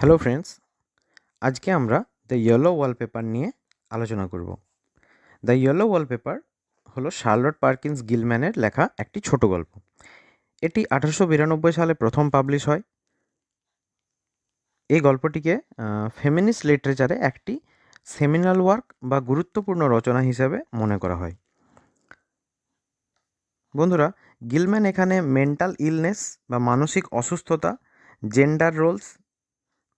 Hello friends, আজকে আমরা the yellow wallpaper নিয়ে আলোচনা করব। দ্য ইয়েলো ওয়ালপেপার হলো শার্লট পার্কিন্স গিলম্যানের লেখা একটি ছোট গল্প। এটি আঠারোশো বিরানব্বই সালে প্রথম পাবলিশ হয়। এই গল্পটিকে ফেমিনিস্ট লিটারেচারে একটি সেমিনাল ওয়ার্ক বা গুরুত্বপূর্ণ রচনা হিসেবে মনে করা হয়। বন্ধুরা, গিলম্যান এখানে মেন্টাল ইলনেস বা মানসিক অসুস্থতা, জেন্ডার রোলস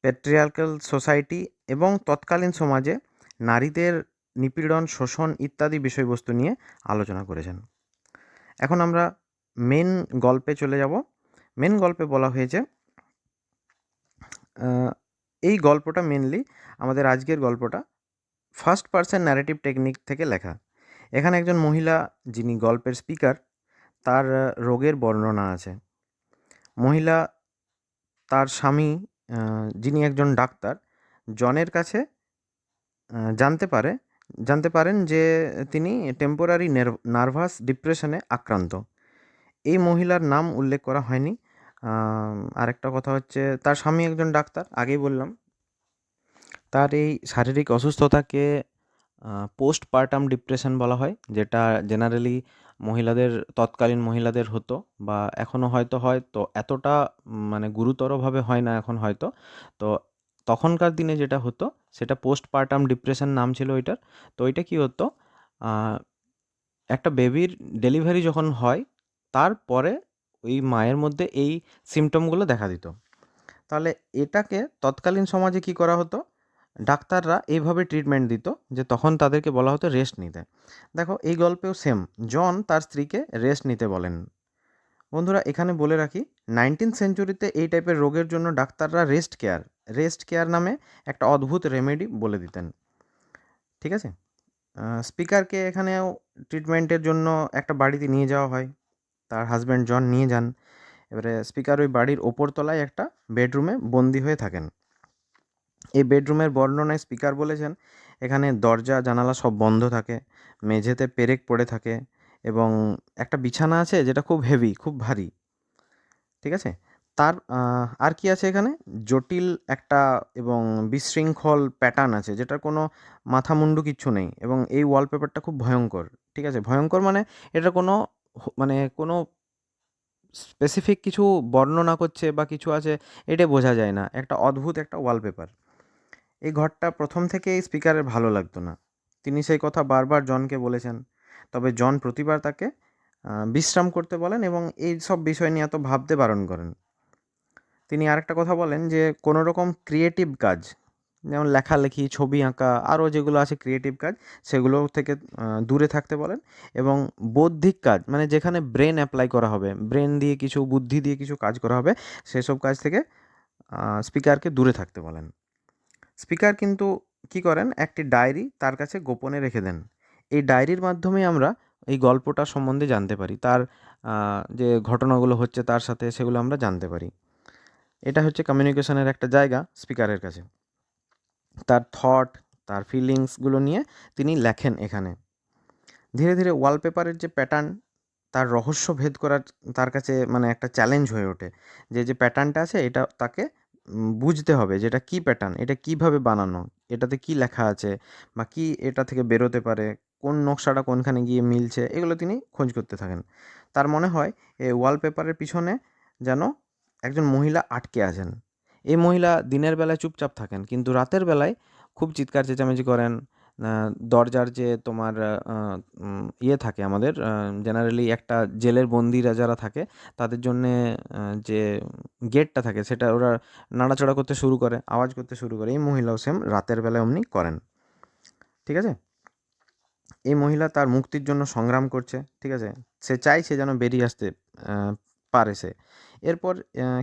প্যাট্রিয়ার্কাল সোসাইটি এবং তৎকালীন সমাজে নারীদের নিপীড়ন, শোষণ ইত্যাদি বিষয়বস্তু নিয়ে আলোচনা করেছেন। এখন আমরা মেন গল্পে চলে যাব। মেন গল্পে বলা হয়েছে এই গল্পটা মেনলি আমাদের আজকের গল্পটা ফার্স্ট পার্সন ন্যারেটিভ টেকনিক থেকে লেখা। এখানে একজন মহিলা যিনি গল্পের স্পিকার তার রোগের বর্ণনা আছে। মহিলা তার স্বামী যিনি একজন ডাক্তার, জনের কাছে জানতে পারে, জানতে পারেন যে তিনি টেম্পোরারি নার্ভাস ডিপ্রেশনে আক্রান্ত। এই মহিলার নাম উল্লেখ করা হয়নি। আরেকটা কথা হচ্ছে, তার স্বামী একজন ডাক্তার, আগেই বললাম। তার এই শারীরিক অসুস্থতাকে পোস্ট পার্টাম ডিপ্রেশন বলা হয়, যেটা জেনারেলি মহিলাদের, তৎকালীন মহিলাদের হতো বা এখনও হয়তো হয়। তো এতটা মানে গুরুতরভাবে হয় না এখন হয়তো। তো তখনকার দিনে যেটা হতো, সেটা পোস্ট পার্টাম ডিপ্রেশন নাম ছিল ওইটার। তো ওইটা কী হতো একটা বেবির ডেলিভারি যখন হয়, তারপরে ওই মায়ের মধ্যে এই সিমটমগুলো দেখা দিত। তাহলে এটাকে তৎকালীন সমাজে কি করা হতো? ডাক্তাররা এইভাবে ট্রিটমেন্ট দিত যে তখন তাদেরকে বলা হতো রেস্ট নিতে। দেখো, এই গল্পেও সেম জন তার স্ত্রীকে রেস্ট নিতে বলেন। বন্ধুরা, এখানে বলে রাখি নাইনটিন সেঞ্চুরিতে এই টাইপের রোগের জন্য ডাক্তাররা রেস্ট কেয়ার রেস্ট কেয়ার নামে একটা অদ্ভুত রেমেডি বলে দিতেন। ঠিক আছে? স্পিকারকে এখানেও ট্রিটমেন্টের জন্য একটা বাড়িতে নিয়ে যাওয়া হয়। তার হাজব্যান্ড জন নিয়ে যান। এবারে স্পিকার ওই বাড়ির ওপর তলায় একটা বেডরুমে বন্দি হয়ে থাকেন। এই বেডরুমের বর্ণনায় স্পিকার বলেছেন, এখানে দরজা, জানালা সব বন্ধ থাকে, মেঝেতে পেরেক পড়ে থাকে এবং একটা বিছানা আছে যেটা খুব হেভি খুব ভারী। ঠিক আছে? তার আর কি আছে এখানে? জটিল একটা এবং বিশৃঙ্খল প্যাটার্ন আছে, যেটার কোনো মাথা মুন্ডু কিচ্ছু নেই এবং এই ওয়ালপেপারটা খুব ভয়ঙ্কর। ঠিক আছে? ভয়ঙ্কর মানে এটা কোনো মানে কোনো স্পেসিফিক কিছু বর্ণনা করছে বা কিছু আছে, এটা বোঝা যায় না। একটা অদ্ভুত একটা ওয়ালপেপার এই ঘরটা প্রথম থেকেই স্পিকারের ভালো লাগতো না। তিনি সেই কথা বারবার জনকে বলেছেন, তবে জন প্রতিবার তাকে বিশ্রাম করতে বলেন এবং এই সব বিষয় নিয়ে এত ভাবতে বারণ করেন। তিনি আরেকটা কথা বলেন যে কোনো রকম ক্রিয়েটিভ কাজ, যেমন লেখালেখি, ছবি আঁকা, আরও যেগুলো আছে ক্রিয়েটিভ কাজ, সেগুলো থেকে দূরে থাকতে বলেন এবং বৌদ্ধিক কাজ মানে যেখানে ব্রেন অ্যাপ্লাই করা হবে ব্রেন দিয়ে কিছু, বুদ্ধি দিয়ে কিছু কাজ করা হবে, সেসব কাজ থেকে স্পিকারকে দূরে থাকতে বলেন। স্পিকার কিন্তু কি করেন? একটি ডায়েরি তার কাছে গোপনে রেখে দেন। এই ডায়েরির মাধ্যমে আমরা এই গল্পটা সম্বন্ধে জানতে পারি। তার যে ঘটনাগুলো হচ্ছে তার সাথে সেগুলো আমরা জানতে পারি। এটা হচ্ছে কমিউনিকেশনের একটা জায়গা স্পিকারের কাছে। তার থট তার ফিলিংসগুলো নিয়ে তিনি লেখেন এখানে। ধীরে ধীরে ওয়ালপেপারের যে প্যাটার্ন তার রহস্য ভেদ করার, তার কাছে মানে একটা চ্যালেঞ্জ হয়ে ওঠে। যে যে প্যাটার্নটা আছে, এটা তাকে বুঝতে হবে যে এটা কী প্যাটার্ন এটা কীভাবে বানানো, এটাতে কি লেখা আছে বা কি এটা থেকে বেরোতে পারে, কোন নকশাটা কোনখানে গিয়ে মিলছে, এগুলো তিনি খোঁজ করতে থাকেন। তার মনে হয় এই ওয়ালপেপারের পিছনে যেন একজন মহিলা আটকে আছেন। এই মহিলা দিনের বেলায় চুপচাপ থাকেন, কিন্তু রাতের বেলায় খুব চিৎকার চেঁচামেচি করেন দরজার যে তোমার ইয়ে থাকে আমাদের জেনারেলি একটা জেলের বন্দিরা যারা থাকে, তাদের জন্যে যে গেটটা থাকে, সেটা ওরা নাড়াচাড়া করতে শুরু করে, আওয়াজ করতে শুরু করে। এই মহিলাও সেম রাতের বেলায় অমনি করেন। ঠিক আছে? এই মহিলা তার মুক্তির জন্য সংগ্রাম করছে, ঠিক আছে? সে চাইছে যেন বেরিয়ে আসতে পারে সে। এরপর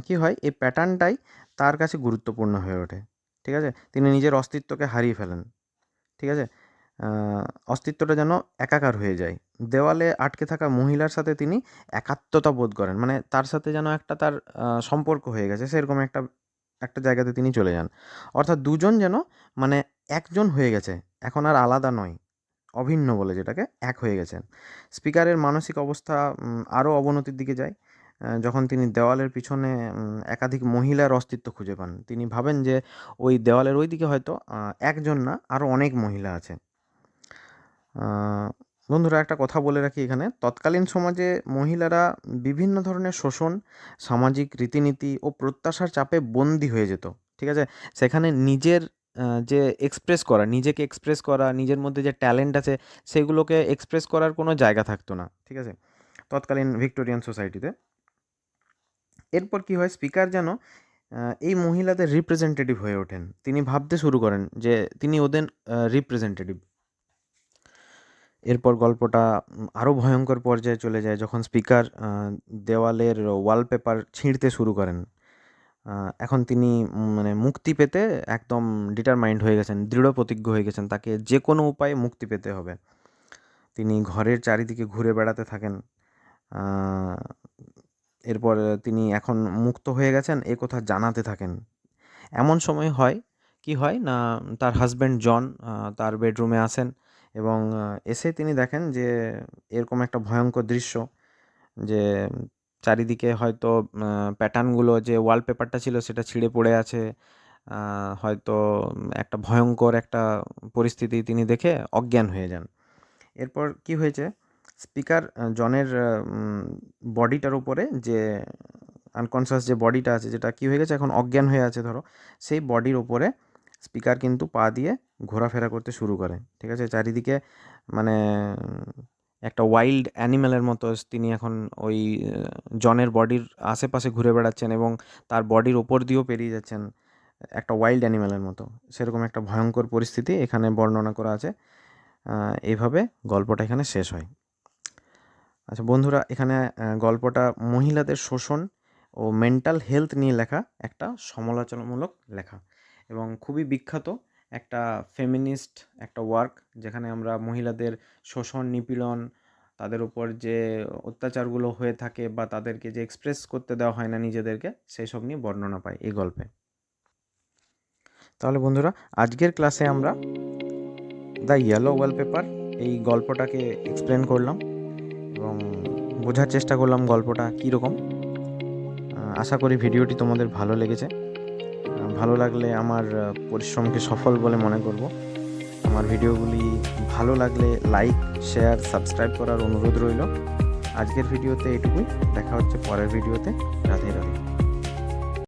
কি হয়? এই প্যাটার্নটাই তার কাছে গুরুত্বপূর্ণ হয়ে ওঠে। ঠিক আছে? তিনি নিজের অস্তিত্বকে হারিয়ে ফেলেন। ঠিক আছে? অস্তিত্বটা যেন একাকার হয়ে যায়। দেওয়ালে আটকে থাকা মহিলার সাথে তিনি একাত্মতা বোধ করেন। মানে তার সাথে যেন একটা তার সম্পর্ক হয়ে গেছে। সেরকম একটা একটা জায়গাতে তিনি চলে যান। অর্থাৎ দুজন যেন মানে একজন হয়ে গেছে। এখন আর আলাদা নয়। অভিন্ন বলে যেটাকে, এক হয়ে গেছেন। স্পিকারের মানসিক অবস্থা আরও অবনতির দিকে যায়। যখন তিনি দেওয়ালের পিছনে একাধিক মহিলার অস্তিত্ব খুঁজে পান, তিনি ভাবেন যে ওই দেওয়ালের ওই দিকে হয়তো একজন না আরও অনেক মহিলা আছে। বন্ধুরা, একটা কথা বলে রাখি এখানে। তৎকালীন সমাজে মহিলারা বিভিন্ন ধরনের শোষণ, সামাজিক রীতিনীতি ও প্রত্যাশার চাপে বন্দি হয়ে যেত, ঠিক আছে? সেখানে নিজের যে এক্সপ্রেস করা, নিজেকে এক্সপ্রেস করা, নিজের মধ্যে যে ট্যালেন্ট আছে, সেগুলোকে এক্সপ্রেস করার কোনো জায়গা থাকতো না, ঠিক আছে? তৎকালীন ভিক্টোরিয়ান সোসাইটিতে এরপর কি হয়? স্পিকার যেন এই মহিলাদের রিপ্রেজেন্টেটিভ হয়ে ওঠেন। তিনি ভাবতে শুরু করেন যে, তিনি ওদের রিপ্রেজেন্টেটিভ এরপর গল্পটা আরও ভয়ঙ্কর পর্যায়ে চলে যায়, যখন স্পিকার দেওয়ালের ওয়ালপেপার ছিঁড়তে শুরু করেন। এখন তিনি মানে মুক্তি পেতে একদম ডিটারমাইন্ড হয়ে গেছেন, দৃঢ় প্রতিজ্ঞ হয়ে গেছেন, তাকে যে কোনো উপায়ে মুক্তি পেতে হবে। তিনি ঘরের চারিদিকে ঘুরে বেড়াতে থাকেন। এরপর তিনি এখন মুক্ত হয়ে গেছেন, এ কথা জানাতে থাকেন। এমন সময় হয়, কি হয় না, তার হাজব্যান্ড জন তার বেডরুমে আসেন এবং এসে তিনি দেখেন যে, এরকম একটা ভয়ঙ্কর দৃশ্য যে, চারিদিকে হয়তো প্যাটার্নগুলো যে ওয়ালপেপারটা ছিল সেটা ছিঁড়ে পড়ে আছে হয়তো একটা ভয়ঙ্কর একটা পরিস্থিতি তিনি দেখে অজ্ঞান হয়ে যান। এরপর কি হয়েছে? স্পিকার জনের বডিটার উপরে যে আনকনসিয়াস যে বডিটা আছে, যেটা কি হয়ে গেছে, এখন অজ্ঞান হয়ে আছে, ধরো, সেই বডির ওপরে স্পিকার কিন্তু পা দিয়ে ঘোরাফেরা করতে শুরু করে, ঠিক আছে? চারিদিকে মানে একটা ওয়াইল্ড অ্যানিম্যালের মতো তিনি এখন ওই জনের বডির আশেপাশে ঘুরে বেড়াচ্ছেন এবং তার বডির ওপর দিয়েও পেরিয়ে যাচ্ছেন, একটা ওয়াইল্ড অ্যানিম্যালের মতো। সেরকম একটা ভয়ঙ্কর পরিস্থিতি এখানে বর্ণনা করা আছে। এইভাবে গল্পটা এখানে শেষ হয়। আচ্ছা বন্ধুরা, এখানে গল্পটা মহিলাদের শোষণ ও মেন্টাল হেলথ নিয়ে লেখা, একটা সমালোচনামূলক লেখা এবং খুবই বিখ্যাত একটা ফেমিনিস্ট একটা ওয়ার্ক যেখানে আমরা মহিলাদের শোষণ, নিপীড়ন, তাদের উপর যে অত্যাচারগুলো হয়ে থাকে বা তাদেরকে যে এক্সপ্রেস করতে দেওয়া হয় না নিজেদেরকে, সেই সব নিয়ে বর্ণনা পাই এই গল্পে। তাহলে বন্ধুরা, আজকের ক্লাসে আমরা দ্য ইয়েলো ওয়ালপেপার এই গল্পটাকে এক্সপ্লেন করলাম। এবং বোঝার চেষ্টা করলাম গল্পটা কীরকম। আশা করি ভিডিওটি তোমাদের ভালো লেগেছে। ভালো লাগলে আমার পরিশ্রমকে সফল বলে মনে করব। আমার ভিডিওগুলি ভালো লাগলে লাইক, শেয়ার, সাবস্ক্রাইব করার অনুরোধ রইল। আজকের ভিডিওতে এটুকুই। দেখা হচ্ছে পরের ভিডিওতে। রাধে রাধে।